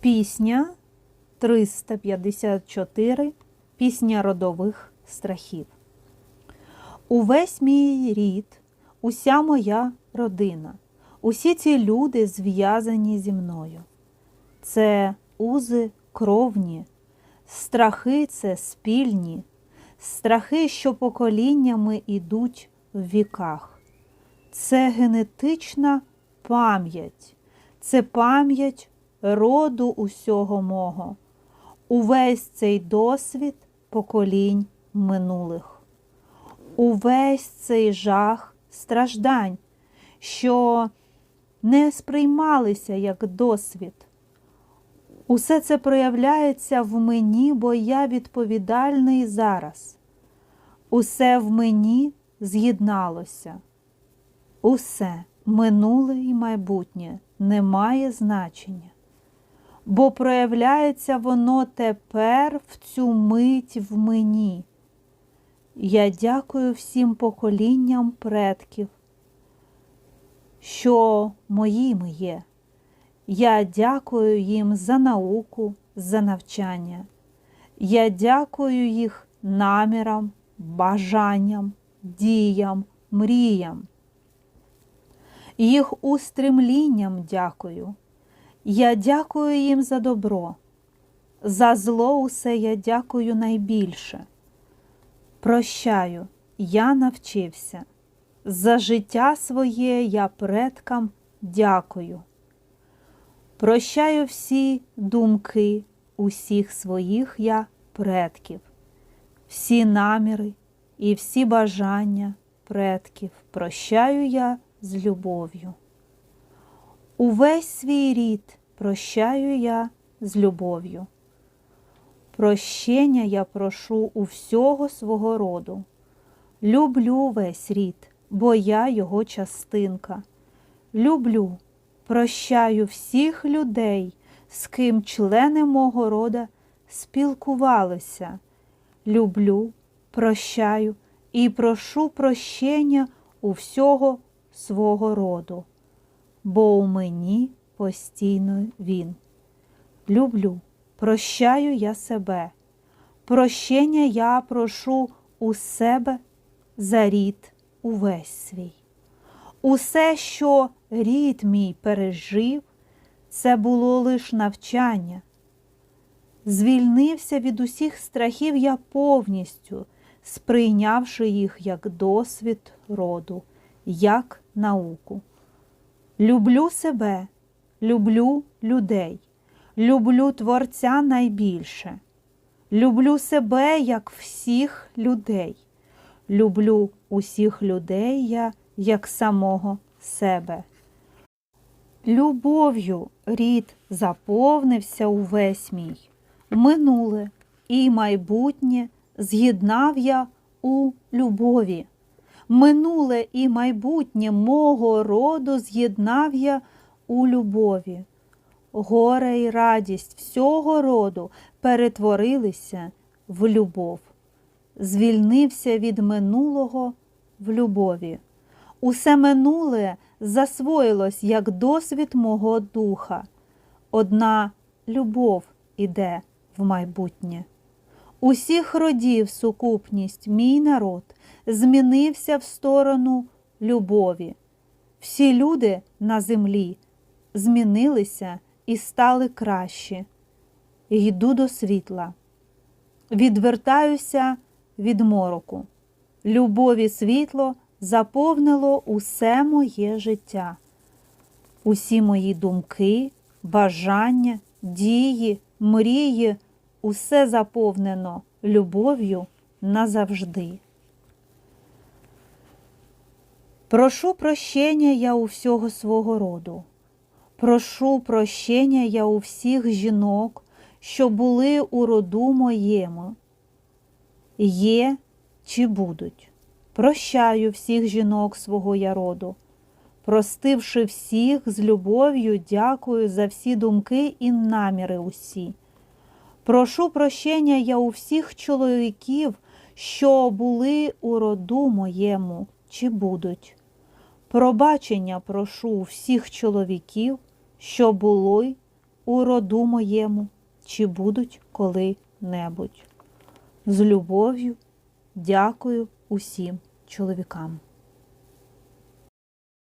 Пісня 354. Пісня родових страхів. Увесь мій рід, уся моя родина, усі ці люди зв'язані зі мною. Це узи кровні, страхи це спільні, страхи, що поколіннями ідуть в віках. Це генетична пам'ять, це пам'ять роду усього мого, увесь цей досвід поколінь минулих, увесь цей жах страждань, що не сприймалися як досвід. Усе це проявляється в мені, бо я відповідальний зараз. Усе в мені з'єдналося. Усе минуле і майбутнє не має значення, бо проявляється воно тепер в цю мить в мені. Я дякую всім поколінням предків, що моїми є. Я дякую їм за науку, за навчання. Я дякую їх намірам, бажанням, діям, мріям. Їх устремлінням дякую. Я дякую їм за добро. За зло усе я дякую найбільше. Прощаю, я навчився. За життя своє я предкам дякую. Прощаю всі думки усіх своїх я предків, всі наміри і всі бажання предків прощаю я з любов'ю. Увесь свій рід прощаю я з любов'ю. Прощення я прошу у всього свого роду. Люблю весь рід, бо я його частинка. Люблю, прощаю всіх людей, з ким члени мого рода спілкувалися. Люблю, прощаю і прошу прощення у всього свого роду, бо у мені постійно він. Люблю, прощаю я себе, прощення я прошу у себе за рід увесь свій. Усе, що рід мій пережив, це було лиш навчання. Звільнився від усіх страхів я повністю, сприйнявши їх як досвід роду, як науку. Люблю себе, люблю людей, люблю Творця найбільше. Люблю себе як всіх людей. Люблю усіх людей я як самого себе. Любов'ю рід заповнився увесь мій. Минуле і майбутнє з'єднав я у любові. Минуле і майбутнє мого роду з'єднав я у любові. Горе й радість всього роду перетворилися в любов. Звільнився від минулого в любові. Усе минуле засвоїлось як досвід мого духа. Одна любов іде в майбутнє. Усіх родів сукупність мій народ змінився в сторону любові. Всі люди на землі змінилися і стали кращі. Йду до світла, відвертаюся від мороку. Любові світло заповнило усе моє життя, усі мої думки, бажання, дії, мрії, усе заповнено любов'ю назавжди. Прошу прощення я у всього свого роду. Прошу прощення я у всіх жінок, що були у роду моєму, є чи будуть. Прощаю всіх жінок свого я роду. Простивши всіх з любов'ю, дякую за всі думки і наміри усі. Прошу прощення я у всіх чоловіків, що були у роду моєму, чи будуть. Пробачення прошу у всіх чоловіків, що були у роду моєму, чи будуть коли-небудь. З любов'ю дякую усім чоловікам.